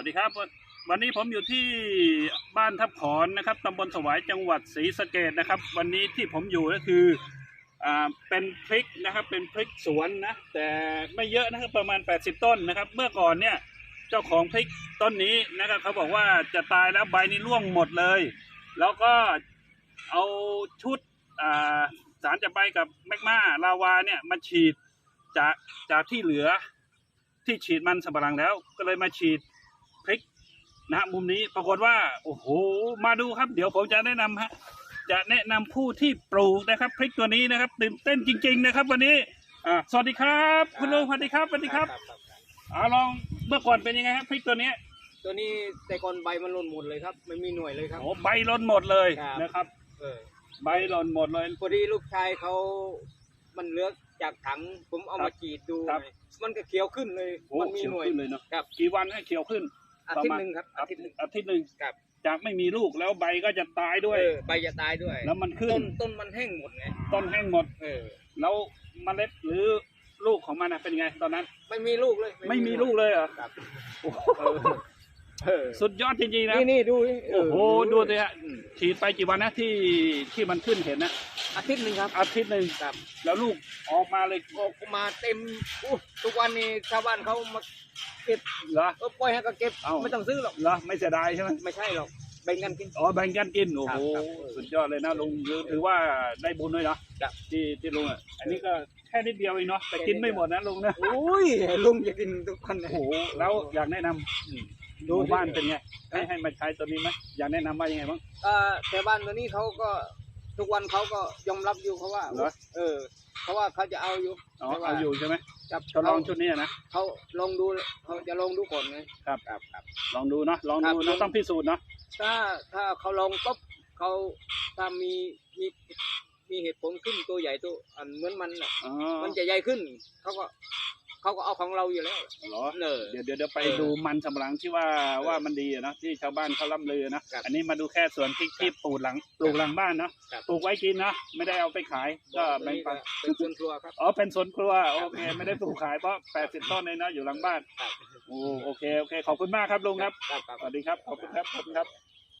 วัสดีครับวันนนี้ผมอยู่ที่บ้านทับขอนนะครับตำบลสวายจังหวัดศรีสะเกดนะครับ วันนี้ที่ผมอยู่ก็คืออ่าเป็นพริกนะครับ เป็นพริกสวนนะแต่ไม่เยอะนะครับประมาณ 80 ต้นนะครับ เมื่อก่อนเนี่ยเจ้าของพริกต้นนี้นะครับเขาบอกว่าจะตายแล้วใบนี้ร่วงหมดเลย แล้วก็เอาชุดอ่าสารจะใบกับแมกมาลาวาเนี่ยมาฉีดจากจากที่เหลือที่ฉีดมันสำปะหลังแล้วก็เลยมาฉีด พริกนะฮะมุมนี้ปรากฏว่า โอ้โห มาดูครับ เดี๋ยวผมจะแนะนำฮะ จะแนะนำผู้ที่ปลูกนะครับพริกตัวนี้นะครับตื่นเต้นจริง ๆ นะครับ วันนี้อ่าสวัสดีครับ คุณลุงสวัสดีครับสวัสดีครับอ่าลองเมื่อก่อนเป็นยังไงครับพริกตัวเนี้ยตัวนี้แต่ก่อนใบมันหล่นหมดเลยครับไม่มีหน่วยเลยครับโอ้ใบหล่นหมดเลยครับนะครับ เออใบหล่นหมดเลยพอดีลูกชายเขามันเลือกจากถังผมเอาครัมาบจีดดูครับมันก็เขียวขึ้นเลยโอ้มันมีเขียวหน่วยขึ้นเลยเนาะครับกี่วันให้เขียวขึ้น อาทิตย์หนึ่งครับอาอาทิทิตตย์ย์หนึ่งอาทิตย์หนึ่งครับจากไม่มีลูกแล้วใบก็จะตายด้วยเออใบจะตายด้วย แล้วมันขึ้ต้นนต้นมันแห้งหมดไงต้นแห้งหมด เออ แล้วเมล็ดหรือลูกของมันนะเป็นไงตอนนั้น ไม่มีลูกเลยไม่มีลูกเลยเหรอครับโอ้โหเออเออสุดยอดจริงๆนะนี่นี่ดูดิเโอ้โหดูสิฮะอืมฉีดไปกี่วันนะที่ที่มันขึ้นเห็นนะ อาทิตย์หนึ่งครับอาทิตย์หนึ่งครับ แล้วลูกออกมาเลยออกมาเต็มอู้ทุกวันนี้ชาวบ้านเขามาเก็บเหรอเออปล่อยให้เขาเก็บเอ้าไม่ต้องซื้อหรอกเหรอไม่เสียดายใช่ไหมไม่ใช่หรอกแบ่งกันกินอ๋อแบ่งกันกินโอ้โหครับสุดยอดเลยนะลุงถือถือว่าได้บุญด้วยเนาะครับที่ที่ลุงอะอันนี้ก็แค่นิดเดียวเองเนาะแต่กินไม่หมดนะลุงนะโอ้ยลุงจะกินทุกคนนะโอ้โหแล้วอยากแนะนำอืมดูบ้านเป็นไงให้ให้มาใช้ตัวนี้ไหมอยากแนะนำว่ายังไงบ้างเอ่อแต่บ้านตัวนี้เขาก็ ทุกวันเขาก็ยอมรับอยู่เขาว่า เหรอ เออเขาว่าเขาจะเอาอยู่อ๋อแต่ว่าเอาอยู่ใช่ไหมจับทดลองชุดนี้นะ เขาลองดูเขาจะลองดูก่อนไงครับ ครับครับ ลองดูเนาะลองครับดูเราต้องพิสูจน์เนาะถ้าถ้าเขาลองปุ๊บเขาถ้ามีมีมีเหตุผลขึ้นตัวใหญ่ตัวอันเหมือนมันน่ะอ๋อมันจะใหญ่ขึ้นเขาก็ เขาก็เอาของเราอยู่แล้วเหรอเนอ เดี๋ยวเดี๋ยวเดี๋ยวไปเออดูมันสำปะหลังที่ว่าว่ามันดีอะเนาะที่ชาวบ้านเขาล่ำลือนะ ครับอันนี้มาดูแค่สวนพริกที่ปลูกหลังปลูกหลังบ้านเนาะครับ ปลูกไว้กินนะไม่ได้เอาไปขายก็ตัวแบ่งนี้ปันเป็นส่วนครัวครับ อ๋อเป็นสวนครัวโอเคไม่ได้ปลูกขายเพราะแปดสิบต้นเลยนะอยู่หลังบ้านครับ โอ้โอเคโอเคขอบคุณมากครับลุงครับ ครับครับสวัสดีครับขอบคุณครับขอบคุณครับ